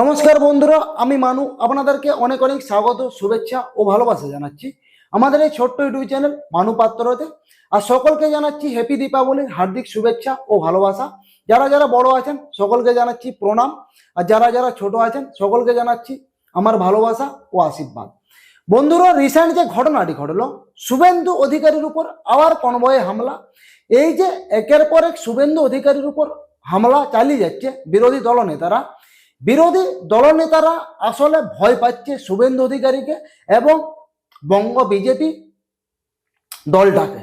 নমস্কার বন্ধুরা, আমি মানু। আপনাদেরকে অনেক অনেক স্বাগত, শুভেচ্ছা ও ভালোবাসা জানাচ্ছি। আমাদের এই ছোট্ট ইউটিউব চ্যানেল মানু পাত্রতে আর সকলকে জানাচ্ছি হ্যাপি দীপাবলির হার্দিক শুভেচ্ছা ও ভালোবাসা। যারা যারা বড় আছেন, সকলকে জানাচ্ছি প্রণাম। আর যারা যারা ছোট আছেন, সকলকে জানাচ্ছি আমার ভালোবাসা ও আশীর্বাদ। বন্ধুরা রিসেন্ট যে ঘটনাটি ঘটলো, শুভেন্দু অধিকারীর উপর আবার কনভয়ে হামলা। এই যে একের পর এক শুভেন্দু অধিকারীর উপর হামলা চালিয়ে যাচ্ছে বিরোধী দলনেতারা বিরোধী দলনেতারা আসলে ভয় পাচ্ছে শুভেন্দু অধিকারীকে এবং বঙ্গ বিজেপি দলটাকে।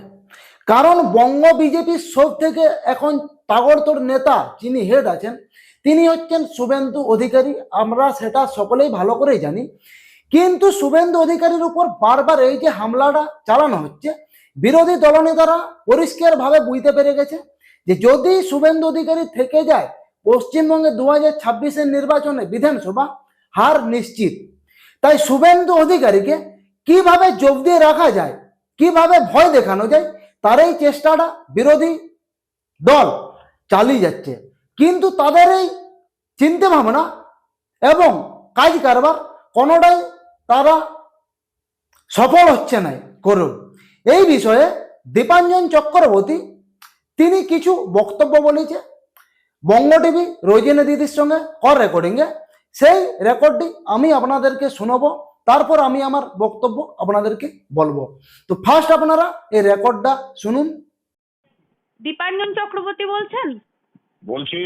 কারণ বঙ্গ বিজেপির সব থেকে এখন তাগড়তোড় নেতা যিনি হেড আছেন, তিনি হচ্ছেন শুভেন্দু অধিকারী। আমরা সেটা সকলেই ভালো করেই জানি। কিন্তু শুভেন্দু অধিকারীর উপর বারবার এই যে হামলাটা চালানো হচ্ছে, বিরোধী দলনেতারা পরিষ্কারভাবে বুঝতে পেরে গেছে যে যদি শুভেন্দু অধিকারী থেকে যায় পশ্চিমবঙ্গে দু হাজার ছাব্বিশের নির্বাচনে বিধানসভা হার নিশ্চিত। তাই শুভেন্দু অধিকারীকে কীভাবে যোগ দিয়ে রাখা যায়, কীভাবে ভয় দেখানো যায় তার এই চেষ্টাটা বিরোধী দল চালিয়ে যাচ্ছে। কিন্তু তাদের এই চিন্তা ভাবনা এবং কাজ কারবার কোনোটাই তারা সফল হচ্ছে না করুন। এই বিষয়ে দীপাঞ্জন চক্রবর্তী, তিনি কিছু বক্তব্য বলেছে বঙ্গ টিভি রোজিনা দিদির সঙ্গে কর রেকর্ডিংয়ে সেই রেকর্ডটি আমি আপনাদেরকে শোনাবো তারপর আমি আমার বক্তব্য আপনাদেরকে বলব। তো ফার্স্ট আপনারা এই রেকর্ডটা শুনুন। দীপাঞ্জন চক্রবর্তী বলছেন? বলছি।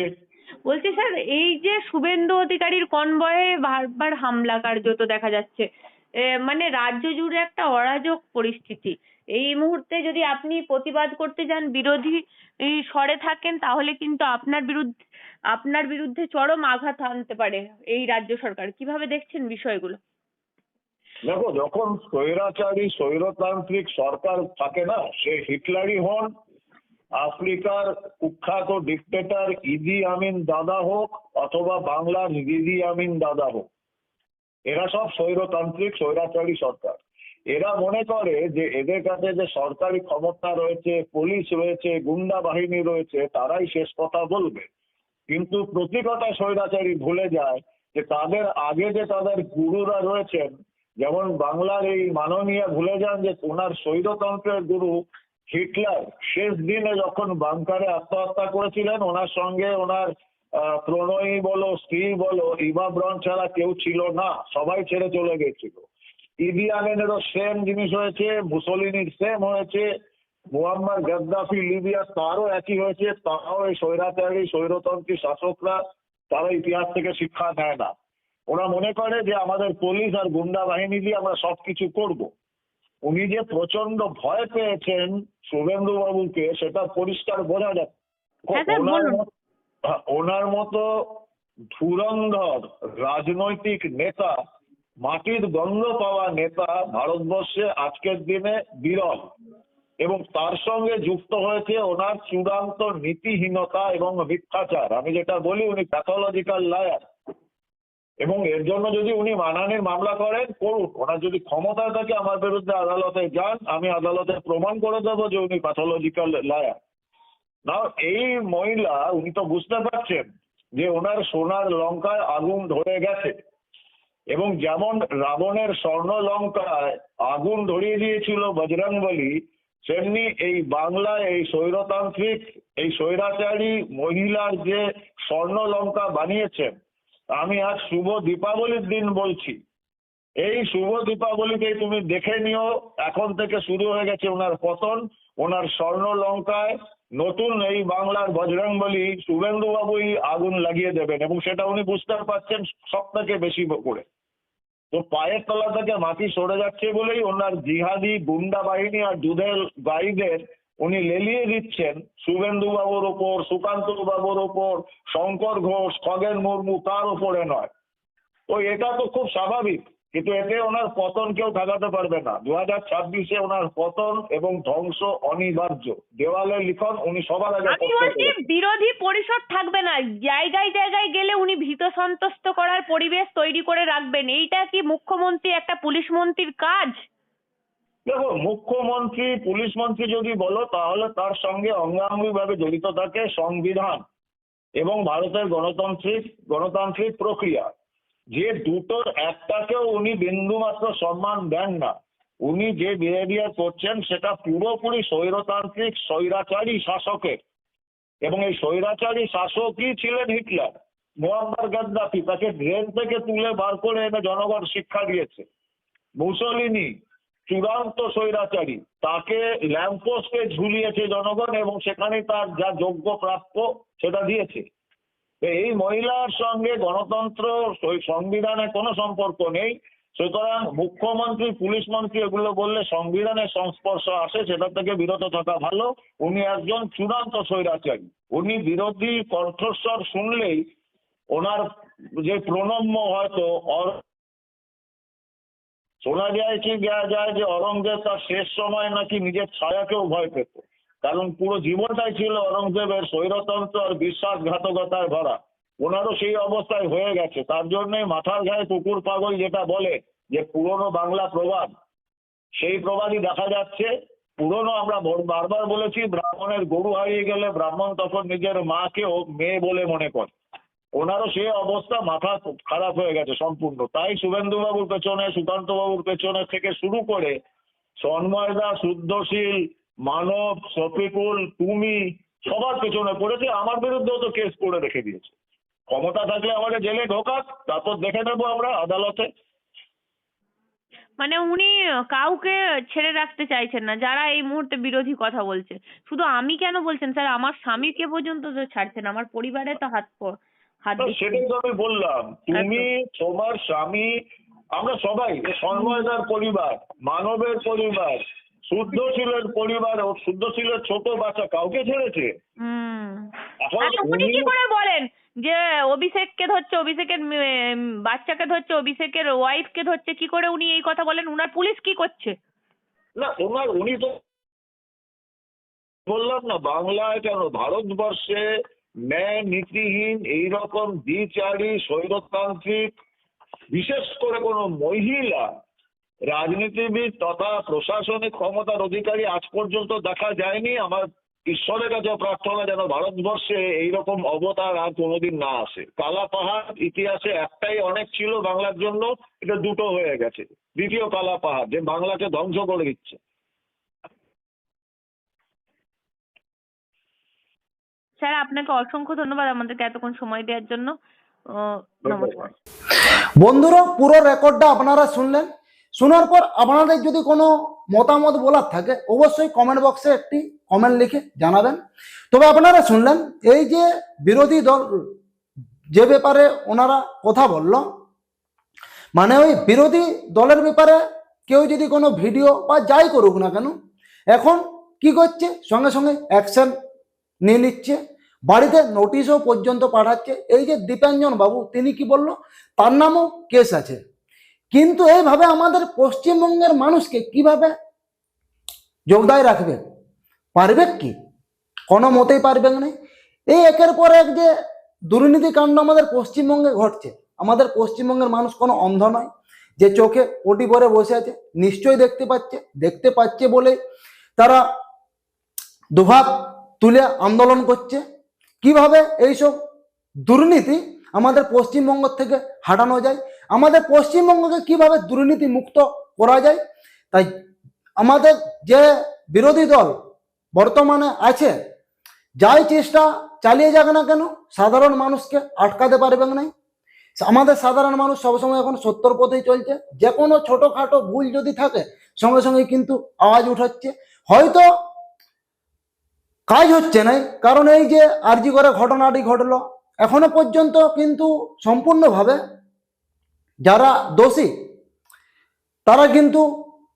বলছি স্যার এই যে শুভেন্দু অধিকারীর কনভয়ে বারবার হামলা কার্যত দেখা যাচ্ছে এ, মানে রাজ্য জুড়ে একটা অরাজক পরিস্থিতি। এই মুহূর্তে যদি আপনি প্রতিবাদ করতে যান, বিরোধী স্বরে থাকেন, তাহলে কিন্তু আপনার বিরুদ্ধে আপনার বিরুদ্ধে চরম আঘাত আনতে পারে এই রাজ্য সরকার। কীভাবে দেখছেন বিষয়গুলো? দেখো, যখন স্বৈরাচারী, স্বৈরতান্ত্রিক সরকার থাকে না, সে হিটলারই হন, আফ্রিকার কুখ্যাত ডিকটেটর ইদি আমিন দাদা হোক, অথবা বাংলার দিদি আমিন দাদা হোক, এরা সব স্বৈরতান্ত্রিক, স্বৈরাচারী সরকার। এরা মনে করে যে এদের কাছে যে সরকারি ক্ষমতা রয়েছে, পুলিশ রয়েছে, গুন্ডা বাহিনী রয়েছে, তারাই শেষ কথা বলবে। কিন্তু প্রতি কথা স্বৈরাচারী ভুলে যায় যে তাদের আগে যে তাদের গুরুরা রয়েছেন, যেমন বাংলার এই মাননীয় ভুলে যান যে ওনার স্বৈরতন্ত্রের গুরু হিটলার, শেষ দিনে যখন বাংকারে আত্মহত্যা করেছিলেন, ওনার সঙ্গে ওনার প্রণয়ী বলো, স্ত্রী বলো ইভা ব্রন ছাড়া কেউ ছিল না, সবাই ছেড়ে চলে গেছিল। ইদি আমিনেরও সেম জিনিস হয়েছে মুসলিনির সেম হয়েছে মুয়াম্মার গাদ্দাফি লিবিয়া তারও একই হয়েছে তারাও এই স্বৈরাচারী স্বৈরতন্ত্রী শাসকরা তারা ইতিহাস থেকে শিক্ষা নেয় না। ওরা মনে করে যে আমাদের পুলিশ আর গুন্ডা বাহিনী দিয়ে আমরা সবকিছু করব। উনি যে প্রচণ্ড ভয় পেয়েছেন শুভেন্দু বাবুকে সেটা পরিষ্কার বোঝা যাচ্ছে হ্যাঁ। মত- হ্যাঁ, ওনার মতো ধুরন্ধর রাজনৈতিক নেতা মাটির গন্ধ পাওয়া নেতা ভারতবর্ষে আজকের দিনে বিরল এবং তার সঙ্গে যুক্ত হয়েছে ওনার চূড়ান্ত নীতিহীনতা এবং মিথ্যাচার। আমি যেটা বলি, উনি প্যাথোলজিক্যাল লায়ার এবং এর জন্য যদি উনি মানহানির মামলা করেন, করুন। ওনার যদি ক্ষমতা থাকে আমার বিরুদ্ধে আদালতে যান, আমি আদালতে প্রমাণ করে দেবো যে উনি প্যাথোলজিক্যাল লায়ার না এই মহিলা, উনি তো বুঝতে পারছেন যে ওনার সোনার লঙ্কায় আগুন ধরে গেছে। এবং যেমন রাবণের স্বর্ণ লঙ্কায় আগুন ধরিয়ে দিয়েছিল বজরংবলী সেমনি এই বাংলায় এই স্বৈরতান্ত্রিক, এই স্বৈরাচারী মহিলার যে স্বর্ণ লঙ্কা বানিয়েছেন, আমি আজ শুভ দীপাবলির দিন বলছি। এই শুভ দীপাবলিতেই তুমি দেখে নিও, এখন থেকে শুরু হয়ে গেছে ওনার পতন, ওনার স্বর্ণ লঙ্কায় নতুন এই বাংলার বজরংবলী শুভেন্দু বাবুই আগুন লাগিয়ে দেবেন এবং সেটা উনি বুঝতে পারছেন সব থেকে বেশি করে। তো পায়ের তলা থেকে মাটি সরে যাচ্ছে বলেই ওনার জিহাদি গুন্ডা বাহিনী আর দুধের গাইদের উনি লেলিয়ে দিচ্ছেন শুভেন্দু বাবুর ওপর, সুকান্ত বাবুর ওপর, শঙ্কর ঘোষ, খগেন মুর্মু তার ওপরে নয়। তো এটা তো খুব স্বাভাবিক। কিন্তু এতে ওনার পতন কেউ ঠেকাতে পারবে না। দু হাজার ছাব্বিশে ওনার পতন এবং ধ্বংস অনিবার্য। দেওয়ালে লিখন উনি সবার আগে আমি বলছি বিরোধী পরিষদ থাকবে না। জায়গায় জায়গায় গেলে উনি ভীত সন্ত্রস্ত করার পরিবেশ তৈরি করে রাখবেন। এইটা কি মুখ্যমন্ত্রী একটা পুলিশ মন্ত্রীর কাজ? দেখো মুখ্যমন্ত্রী পুলিশ মন্ত্রী যদি বলো তাহলে তার সঙ্গে অঙ্গাঙ্গিভাবে জড়িত থাকে সংবিধান এবং ভারতের গণতান্ত্রিক গণতান্ত্রিক প্রক্রিয়া। যে দুটোর একটাকেও উনি বিন্দুমাত্র সম্মান দেন না। উনি যে বিহেভিয়ার করছেন, সেটা পুরোপুরি স্বৈরতান্ত্রিক, স্বৈরাচারী শাসকের। এবং এই স্বৈরাচারী শাসকই ছিলেন হিটলার মোহাম্মদ গাদ্দাফি, তাকে ড্রেন থেকে তুলে বার করে এনে জনগণ শিক্ষা দিয়েছে। মুসলিনি, চূড়ান্ত স্বৈরাচারী, তাকে ল্যাম্পোস্টে ঝুলিয়েছে জনগণ এবং সেখানে তার যা যোগ্য প্রাপ্য, সেটা দিয়েছে। এই মহিলার সঙ্গে গণতন্ত্র সংবিধানে কোনো সম্পর্ক নেই। সুতরাং মুখ্যমন্ত্রী, পুলিশ মন্ত্রী এগুলো বললে সংবিধানের সংস্পর্শ আসে, সেটা থেকে বিরত থাকা ভালো। উনি একজন চূড়ান্ত স্বৈরাচারী। উনি বিরোধী কণ্ঠস্বর শুনলেই ওনার যে প্রণম্য হয়তো শোনা যায় কি যায় যে অরঙ্গজেব তার শেষ সময় নাকি নিজের ছায়াকেও ভয় পেত। কারণ পুরো জীবনটাই ছিল অরঙ্গজেবের স্বৈরতন্ত্র আর বিশ্বাসঘাতকতায় ভরা। ওনারও সেই অবস্থায় হয়ে গেছে। তার জন্যই মাথার ঘায়ে কুকুর পাগল যেটা বলে যে, পুরনো বাংলা প্রবাদ। সেই প্রবাদই দেখা যাচ্ছে। পুরনো আমরা বারবার বলেছি, ব্রাহ্মণের গরু হারিয়ে গেলে ব্রাহ্মণ তখন নিজের মাকেও মেয়ে বলে মনে করে। ওনারও সে অবস্থা মাথা খারাপ হয়ে গেছে সম্পূর্ণ। তাই শুভেন্দু বাবুর পেছনে সুকান্ত বাবুর পেছনে থেকে শুরু করে সন্ময়দা, শুদ্ধশীল মানব শফিকুল তুমি সবার পেছনে পড়েছে আমার বিরুদ্ধেও তো কেস করে রেখে দিয়েছে। ক্ষমতা থাকলে আমাকে জেলে ঢোকাক তারপর দেখে নেব আমরা আদালতে। মানে উনি কাউকে ছেড়ে রাখতে চাইছেন না যারা এই মুহূর্তে বিরোধী কথা বলছে। শুধু আমি কেন বলছেন স্যার? আমার স্বামীকে পর্যন্ত তো ছাড়ছেন? আমার পরিবারে তো হাত হাত সেটাই তো আমি বললাম। তুমি তোমার স্বামী আমরা সবাই সন্ময়দার পরিবার মানবের পরিবার শুদ্ধশীলের পরিবার ও শুদ্ধশীলের ছোট বাচ্চা কাউকে ছেড়েছে? আরে উনি কি করে বলেন যে অভিষেককে ধরছে অভিষেকের বাচ্চাকে ধরছে অভিষেকের ওয়াইফকে ধরছে কি করে উনি এই কথা বলেন? উনার পুলিশ কি করছে? না ওনার উনি তো বললাম না বাংলায় কেন? ভারতবর্ষে ন্যায় নীতিহীন এইরকম দ্বিচারী স্বৈরতান্ত্রিক বিশেষ করে কোনো মহিলা রাজনীতিবিদ তথা প্রশাসনিক ক্ষমতার অধিকারী আজ পর্যন্ত দেখা যায়নি। আমার ঈশ্বরের কাছে প্রার্থনা যেন ভারতবর্ষে এইরকম অবতার আর কোনোদিন না আসে। কালা পাহাড় ইতিহাসে একটাই অনেক ছিল বাংলার জন্য এটা দুটো হয়ে গেছে। দ্বিতীয় কালা পাহাড় যে বাংলাকে ধ্বংস করে দিচ্ছে। স্যার আপনাকে অসংখ্য ধন্যবাদ আমাদেরকে এতক্ষণ সময় দেওয়ার জন্য। নমস্কার। বন্ধুরা পুরো রেকর্ডটা আপনারা শুনলেন। শোনার পর আপনাদের যদি কোনো মতামত বলার থাকে, অবশ্যই কমেন্ট বক্সে একটি কমেন্ট লিখে জানাবেন। তবে আপনারা শুনলেন, এই যে বিরোধী দল যে ব্যাপারে ওনারা কথা বলল মানে ওই বিরোধী দলের ব্যাপারে কেউ যদি কোনো ভিডিও বা যাই করুক না কেন, এখন কি করছে, সঙ্গে সঙ্গে অ্যাকশন নিয়ে নিচ্ছে। বাড়িতে নোটিশও পর্যন্ত পাঠাচ্ছে। এই যে দীপাঞ্জন বাবু, তিনি কি বলল, তার নামও কেস আছে। কিন্তু এইভাবে আমাদের পশ্চিমবঙ্গের মানুষকে কীভাবে যোগদায় রাখবে? পারবে কি? কোনো মতেই পারবে না। এই একের পর এক যে দুর্নীতি কাণ্ড আমাদের পশ্চিমবঙ্গে ঘটছে, আমাদের পশ্চিমবঙ্গের মানুষ কোনো অন্ধ নয়। যে চোখে ওটি পরে বসে আছে, নিশ্চয়ই দেখতে পাচ্ছে দেখতে পাচ্ছে বলে তারা দুভাগ তুলে আন্দোলন করছে। কীভাবে এইসব দুর্নীতি আমাদের পশ্চিমবঙ্গ থেকে হাঁটানো যায়? আমাদের পশ্চিমবঙ্গকে কীভাবে দুর্নীতি মুক্ত করা যায়? তাই আমাদের যে বিরোধী দল বর্তমানে আছে, যাই চেষ্টা চালিয়ে যাক না কেন, সাধারণ মানুষকে আটকাতে পারবেন না। আমাদের সাধারণ মানুষ সবসময় এখন সত্তর পথেই চলছে। যে কোনো ছোটোখাটো ভুল যদি থাকে, সঙ্গে সঙ্গে কিন্তু আওয়াজ উঠাচ্ছে। হয়তো কাজ হচ্ছে না, কারণ এই যে আরজি করে ঘটনাটি ঘটলো, এখনও পর্যন্ত কিন্তু সম্পূর্ণভাবে যারা দোষী, তারা কিন্তু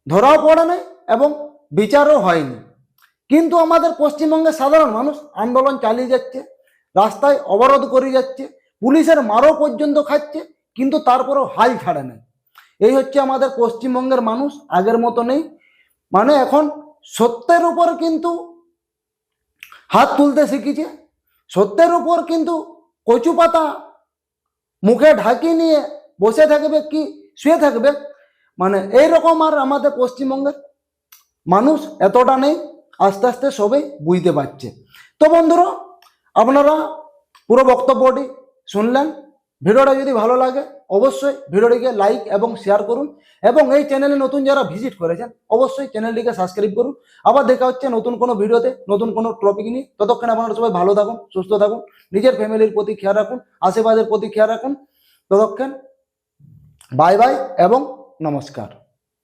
ধরাও পড়ে নাই এবং বিচারও হয়নি। কিন্তু আমাদের পশ্চিমবঙ্গের সাধারণ মানুষ আন্দোলন চালিয়ে যাচ্ছে, রাস্তায় অবরোধ করে যাচ্ছে, পুলিশের মারও পর্যন্ত খাচ্ছে, কিন্তু তারপরেও হাল ছাড়ে নাই। এই হচ্ছে আমাদের পশ্চিমবঙ্গের মানুষ, আগের মতো নেই। মানে এখন সত্যের উপর কিন্তু হাত তুলতে শিখেছে, সত্যের উপর কিন্তু কচু পাতা মুখে ঢাকি নিয়ে বসে থাকবে কি? শুয়ে থাকবে। মানে এইরকম আর আমাদের পশ্চিমবঙ্গের মানুষ এতটা নেই, আস্তে আস্তে সবাই বুঝতে পারছে। তো বন্ধুরা, আপনারা পুরো বক্তব্যটি শুনলেন। ভিডিওটা যদি ভালো লাগে, অবশ্যই ভিডিওটিকে লাইক এবং শেয়ার করুন এবং এই চ্যানেলে নতুন যারা ভিজিট করেছেন, অবশ্যই চ্যানেলটিকে সাবস্ক্রাইব করুন। আবার দেখা হচ্ছে নতুন কোনো ভিডিওতে, নতুন কোনো টপিক নিয়ে। ততক্ষণে আপনারা সবাই ভালো থাকুন, সুস্থ থাকুন, নিজের ফ্যামিলির প্রতি খেয়াল রাখুন, আশেপাশের প্রতি খেয়াল রাখুন। ততক্ষণ বাই বাই এবং নমস্কার।